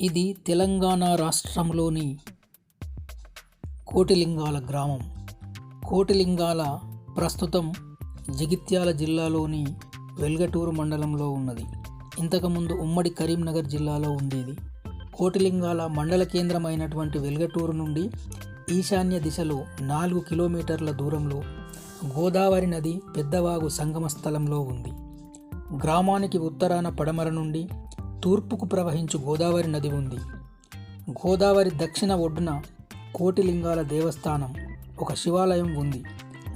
ఇది తెలంగాణ రాష్ట్రంలోని కోటిలింగాల గ్రామం. కోటిలింగాల ప్రస్తుతం జగిత్యాల జిల్లాలోని వెల్గటూరు మండలంలో ఉన్నది. ఇంతకుముందు ఉమ్మడి కరీంనగర్ జిల్లాలో ఉండేది. కోటిలింగాల మండల కేంద్రమైనటువంటి వెల్గటూరు నుండి ఈశాన్య దిశలో నాలుగు కిలోమీటర్ల దూరంలో గోదావరి నది పెద్దవాగు సంగమ స్థలంలో ఉంది. గ్రామానికి ఉత్తరాన పడమర నుండి తూర్పుకు ప్రవహించు గోదావరి నది ఉంది. గోదావరి దక్షిణ ఒడ్డున కోటిలింగాల దేవస్థానం ఒక శివాలయం ఉంది.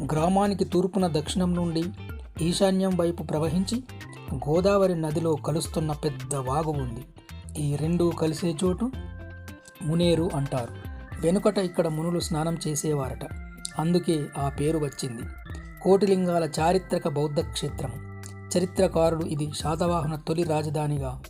గ్రామానికి తూర్పున దక్షిణం నుండి ఈశాన్యం వైపు ప్రవహించి గోదావరి నదిలో కలుస్తున్న పెద్ద వాగు ఉంది. ఈ రెండు కలిసే చోటు మునేరు అంటారు. వెనుకట ఇక్కడ మునులు స్నానం చేసేవారట. అందుకే ఆ పేరు వచ్చింది. కోటిలింగాల చారిత్రక బౌద్ధ క్షేత్రం చరిత్రకారుడు ఇది శాతవాహన తొలి రాజధానిగా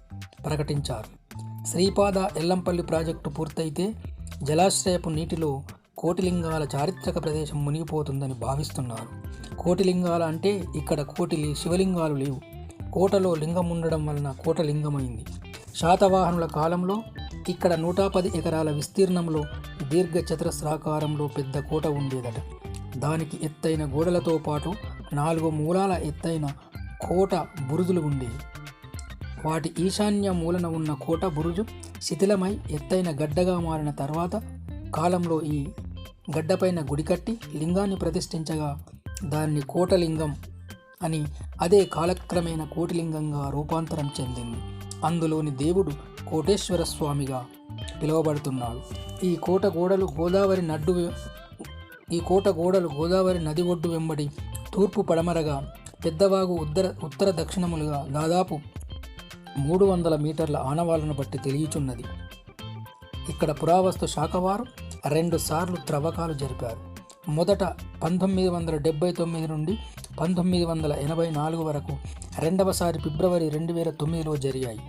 ప్రకటించారు. శ్రీపాద ఎల్లంపల్లి ప్రాజెక్టు పూర్తయితే జలాశ్రయపు నీటిలో కోటిలింగాల చారిత్రక ప్రదేశం మునిగిపోతుందని భావిస్తున్నారు. కోటిలింగాల అంటే ఇక్కడ కోటిలి శివలింగాలు లేవు. కోటలో లింగం ఉండడం వలన కోటలింగమైంది. శాతవాహనుల కాలంలో ఇక్కడ నూట పది ఎకరాల విస్తీర్ణంలో దీర్ఘ చతురస్రాకారంలో పెద్ద కోట ఉండేదట. దానికి ఎత్తైన గోడలతో పాటు నాలుగు మూలాల ఎత్తైన కోట బురుజులు ఉండేవి. వాటి ఈశాన్య మూలన ఉన్న కోట బురుజు శిథిలమై ఎత్తైన గడ్డగా మారిన తర్వాత కాలంలో ఈ గడ్డపైన గుడి కట్టి లింగాన్ని ప్రతిష్ఠించగా దాన్ని కోటలింగం అని అదే కాలక్రమేణ కోటిలింగంగా రూపాంతరం చెందింది. అందులోని దేవుడు కోటేశ్వర స్వామిగా పిలువబడుతున్నాడు. ఈ కోట గోడలు గోదావరి నడ్డు ఈ కోట గోడలు గోదావరి నది ఒడ్డు వెంబడి తూర్పు పడమరగా పెద్దవాగు ఉత్తర ఉత్తర దక్షిణములుగా దాదాపు మూడు వందల మీటర్ల ఆనవాళ్ళను బట్టి తెలియచున్నది. ఇక్కడ పురావస్తు శాఖ వారు రెండు సార్లు త్రవ్వకాలు జరిపారు. మొదట పంతొమ్మిది వందల డెబ్బై తొమ్మిది నుండి పంతొమ్మిది వందల ఎనభై నాలుగు వరకు రెండవసారి ఫిబ్రవరి రెండు వేల తొమ్మిదిలో జరిగాయి.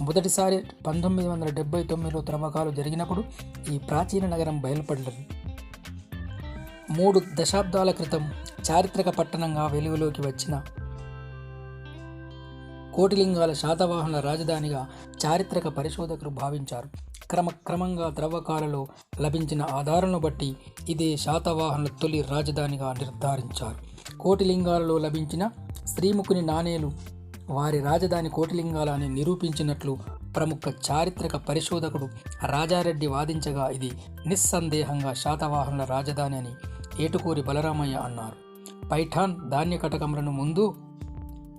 మొదటిసారి పంతొమ్మిది వందల డెబ్బై తొమ్మిదిలో త్రవ్వకాలు జరిగినప్పుడు ఈ ప్రాచీన నగరం బయలుపడ్డది మూడు దశాబ్దాల క్రితం చారిత్రక పట్టణంగా వెలుగులోకి వచ్చిన కోటిలింగాల శాతవాహనుల రాజధానిగా చారిత్రక పరిశోధకులు భావించారు. క్రమక్రమంగా త్రవ్వకాలలో లభించిన ఆధారాలను బట్టి ఇదే శాతవాహనుల తొలి రాజధానిగా నిర్ధారించారు. కోటిలింగాలలో లభించిన శ్రీముఖుని నాణేలు వారి రాజధాని కోటిలింగాలని నిరూపించినట్లు ప్రముఖ చారిత్రక పరిశోధకుడు రాజారెడ్డి వాదించగా ఇది నిస్సందేహంగా శాతవాహనుల రాజధాని అని ఏటుకూరి బలరామయ్య అన్నారు. పైఠాన్ ధాన్య కటకములను ముందు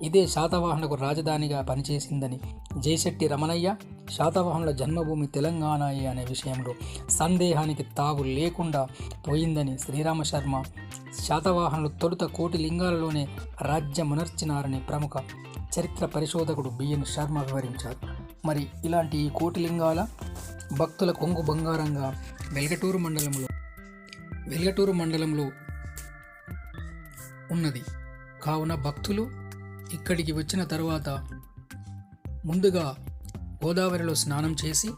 ఇదే శాతవాహనకు రాజధానిగా పనిచేసిందని జయశెట్టి రమణయ్య శాతవాహనుల జన్మభూమి తెలంగాణయే అనే విషయంలో సందేహానికి తావు లేకుండా పోయిందని శ్రీరామ శర్మ శాతవాహనులు తొలుత కోటి లింగాలలోనే రాజ్యమునర్చినారని ప్రముఖ చరిత్ర పరిశోధకుడు బిఎన్ శర్మ వివరించారు. మరి ఇలాంటి ఈ కోటి లింగాల భక్తుల కొంగు బంగారంగా వెల్గటూరు మండలంలో వెల్గటూరు మండలంలో ఉన్నది. కావున భక్తులు ఇక్కడికి వచ్చిన తర్వాత ముందుగా గోదావరిలో స్నానం చేసి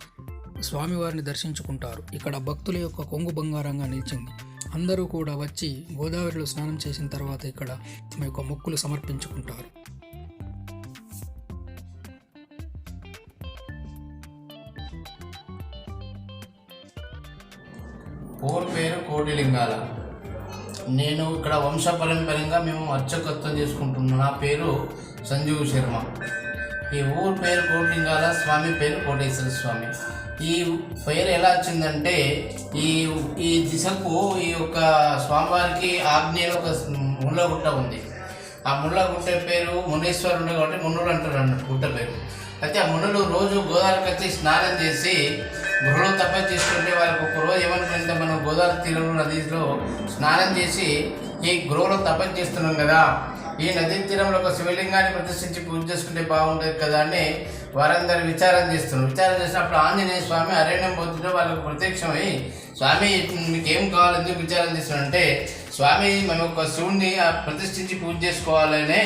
స్వామివారిని దర్శించుకుంటారు. ఇక్కడ భక్తుల యొక్క కొంగు బంగారంగా నిలిచింది. అందరూ కూడా వచ్చి గోదావరిలో స్నానం చేసిన తర్వాత ఇక్కడ తమ యొక్క మొక్కులు సమర్పించుకుంటారు. ఊరు పేరు కోటిలింగాల. నేను ఇక్కడ వంశపరంపరంగా మేము అర్చకత్వం చేసుకుంటున్నాం. నా పేరు సంజీవ్ శర్మ. ఈ ఊరు పేరు కోటింగాల స్వామి పేరు కోటేశ్వర స్వామి. ఈ పేరు ఎలా వచ్చిందంటే ఈ ఈ దిశకు ఈ యొక్క స్వామివారికి ఆగ్నేయంలో ఒక ముళ్ళగుట్ట ఉంది. ఆ ముళ్ళ గుట్ట పేరు మునీశ్వరుడు కాబట్టి మున్నుడు అంటారు అన్నట్టు గుట్ట పేరు. అయితే ఆ మునులు రోజు గోదావరికి వచ్చి స్నానం చేసి గృహలో తపస్సు చేసుకుంటే వాళ్ళకి ఒక రోజు ఏమనుకుంటే మనం గోదావరి తీరంలో నదిలో స్నానం చేసి ఈ గృహలో తపస్సు చేస్తున్నాం కదా. ఈ నదీ తీరంలో ఒక శివలింగాన్ని ప్రదర్శించి పూజ చేసుకుంటే బాగుంటుంది కదా అని వారందరూ విచారం చేస్తున్నారు. విచారం చేసినప్పుడు ఆంజనేయ స్వామి అరణ్యం పోతుంటే వాళ్ళకు ప్రత్యక్షమై స్వామి మీకు ఏం కావాలి ఎందుకు విచారం చేస్తున్నారంటే స్వామి మేము ఒక శివుణ్ణి ఆ ప్రతిష్ఠించి పూజ చేసుకోవాలనే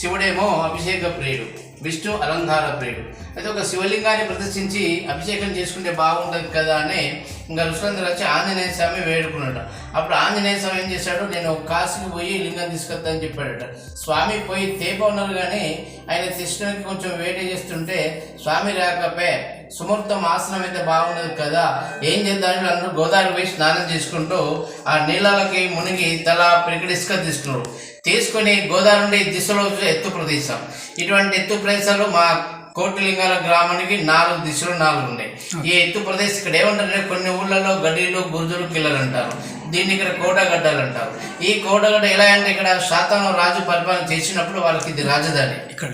శివుడేమో అభిషేక ప్రియుడు విష్ణు అలంకార ప్రియుడు. అయితే ఒక శివలింగాన్ని ప్రతిష్ఠించి అభిషేకం చేసుకుంటే బాగుంటుంది కదా అని ఇంకా ఋషులందరూ వచ్చి ఆంజనేయ స్వామి వేడుకున్నాడు అప్పుడు ఆంజనేయ స్వామి ఏం చేశాడు? నేను ఒక కాశీకి పోయి లింగం తీసుకొద్దని చెప్పాడట. స్వామి పోయి తేప ఉన్నారు కానీ ఆయన కృష్ణునికి కొంచెం వేట చేస్తుంటే స్వామి రాకపోయే సుముహూర్తం ఆసనం అయితే బాగుండదు కదా? ఏం చేద్దామని అందరూ గోదావరి పోయి స్నానం చేసుకుంటూ ఆ నీళ్ళకి మునిగి తల పిరికిడి ఇసుక తీసుకున్నారు. తీసుకుని గోదావరి నుండి దిశలో ఎత్తు ప్రదేశం. ఇటువంటి ఎత్తు ప్రదేశాలు మా కోటిలింగాల గ్రామానికి నాలుగు దిశలు నాలుగు ఉన్నాయి. ఈ ఎత్తు ప్రదేశం ఇక్కడ ఏమంటారంటే కొన్ని ఊళ్ళలో గడిలు గురుజులు కిల్లలు అంటారు. దీన్ని ఇక్కడ కోటగడ్డలు అంటారు. ఈ కోటగడ్డ ఎలా అంటే ఇక్కడ శాతం రాజు పరిపాలన చేసినప్పుడు వాళ్ళకి ఇది రాజధాని. ఇక్కడ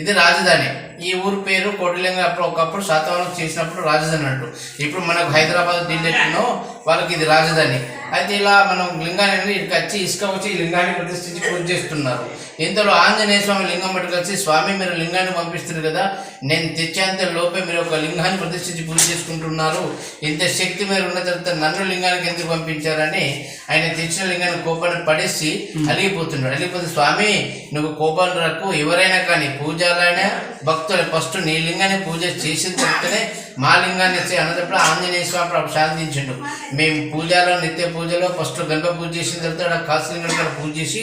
ఇది రాజధాని. ఈ ఊరు పేరు కోటిలింగ అప్పుడు ఒకప్పుడు శాతవరం చేసినప్పుడు రాజధాని అంటూ. ఇప్పుడు మనకు హైదరాబాద్ ఢిల్లీ ఎట్లనో వాళ్ళకి ఇది రాజధాని. అయితే ఇలా మనం లింగాన్ని ఇక్కడికి వచ్చి ఇసుక వచ్చి ఈ లింగాన్ని ప్రతిష్ఠించి పూజ చేస్తున్నారు. ఇంతలో ఆంజనేయ స్వామి లింగం పట్టుకొచ్చి స్వామి మీరు లింగాన్ని పంపిస్తున్నారు కదా నేను తెచ్చేంత లోపే మీరు ఒక లింగాన్ని ప్రతిష్ఠించి పూజ చేసుకుంటున్నారు. ఇంత శక్తి మీరు ఉన్న తర్వాత నన్ను లింగానికి ఎందుకు పంపించారని ఆయన తెచ్చిన లింగాన్ని కోపాన్ని పడేసి అలిగిపోతున్నాడు. అలిగిపోతే స్వామి నువ్వు కోపాన్ని రక్కు ఎవరైనా కానీ పూజలైనా భక్తులు ఫస్ట్ నీ లింగాన్ని పూజ చేసిన తర్వాతనే మా లింగాన్ని వచ్చి అన్నప్పుడు ఆంజనేయ స్వామి శాంతించిండు మేము పూజలో నిత్య పూజలో ఫస్ట్ గంగ పూజ చేసిన తర్వాత కాశీలింగం కూడా పూజ చేసి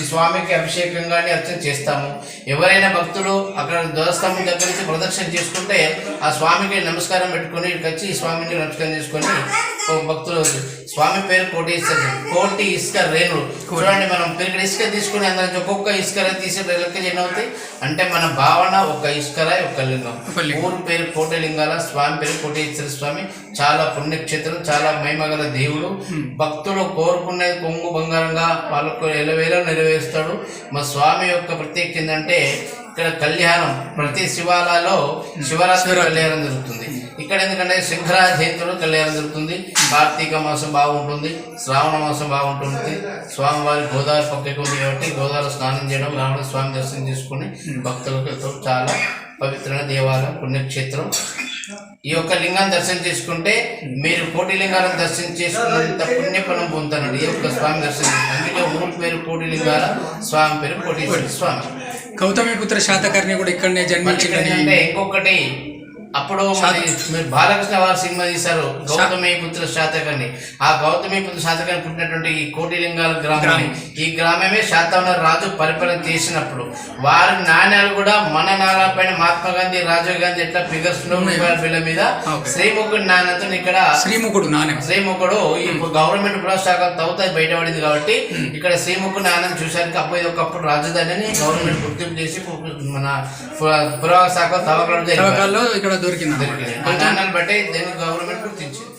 ఈ స్వామికి అభిషేకం కానీ అర్చన చేస్తాము. ఎవరైనా భక్తులు అక్కడ ధ్వజస్తంభం దగ్గర నుంచి ప్రదక్షిణ చేసుకుంటే ఆ స్వామికి నమస్కారం పెట్టుకొని ఇక్కడికి వచ్చి ఈ స్వామిని నమస్కారం చేసుకొని భక్తులు స్వామి పేరు కోటి ఇస్తారు కోటి ఇసుక రేణులు చూడండి మనం ఇక్కడ ఇసుక తీసుకుని అందులో ఒక్కొక్క ఇసుక తీసే లెక్క ఎన్ని అవుతాయి? అంటే మన భావన ఒక ఇసుకరాయి ఒక లింగం. ఊరు పేరు కోటలింగాల స్వామి పేరు కోటేశ్వర స్వామి. చాలా పుణ్యక్షేత్రం చాలా మహిమగల దేవుడు. భక్తులు కోరుకునేది కొంగు బంగారంగా వాళ్ళకు ఎలవేలో నెరవేరుస్తాడు. మా స్వామి యొక్క ప్రత్యేకత ఏంటంటే ఇక్కడ కళ్యాణం ప్రతి శివాలయంలో శివరాత్రి. కళ్యాణం జరుగుతుంది. ఇక్కడ ఎందుకంటే శంకరాజ జయంతిలో కళ్యాణం జరుగుతుంది. కార్తీక మాసం బాగుంటుంది. శ్రావణ మాసం బాగుంటుంది. స్వామివారి గోదావరి పక్కకి ఉంది కాబట్టి గోదావరి స్నానం చేయడం రావణ స్వామి దర్శనం చేసుకుని భక్తులకు ఎంతో చాలా పవిత్రమైన దేవాలయం పుణ్యక్షేత్రం. ఈ యొక్క లింగాన్ని దర్శనం చేసుకుంటే మీరు కోటి లింగాలను దర్శనం చేసుకున్నంత పుణ్యఫలం పొందుతారండి. ఈ యొక్క స్వామి దర్శనం అందుకే ఊరి పేరు కోటి లింగాల స్వామి పేరు కోటేశ్వర స్వామి. గౌతమిపుత్ర శాతకర్ణి కూడా ఇక్కడనే మళ్ళీ జన్మించిందని అంటే ఇంకొకటి అప్పుడు మరి బాలకృష్ణ వారి సినిమా తీశారు గౌతమి పుత్ర శాతకర్ణి ఆ గౌతమి పుత్ర శాతకర్ణి పుట్టినటువంటి ఈ కోటిలింగాల గ్రామం. ఈ గ్రామమే శాతవన రాజు పరిపాలన చేసినప్పుడు వారి నాణ్యాలు కూడా మన నాణాలపైన మహాత్మా గాంధీ రాజీవ్ గాంధీ ఎట్లా ఫిగర్స్ బిల్ల మీద. శ్రీముఖుడి నాణ్యత ఇక్కడ శ్రీముఖుడు నాణ్యం. శ్రీముఖుడు గవర్నమెంట్ పురశాఖ తవ్వుతాయి బయటపడింది కాబట్టి ఇక్కడ శ్రీముఖుని ఆనంద్ చూశారు అప్పుడు ఇది ఒకప్పుడు రాజధాని అని గవర్నమెంట్ గుర్తింపు చేసి మన పుర- పురశాఖ తవ్వకాలు ఇక్కడ దొరికింది. ఆ నాణ్యాలు బట్టి దీన్ని గవర్నమెంట్ గుర్తించింది.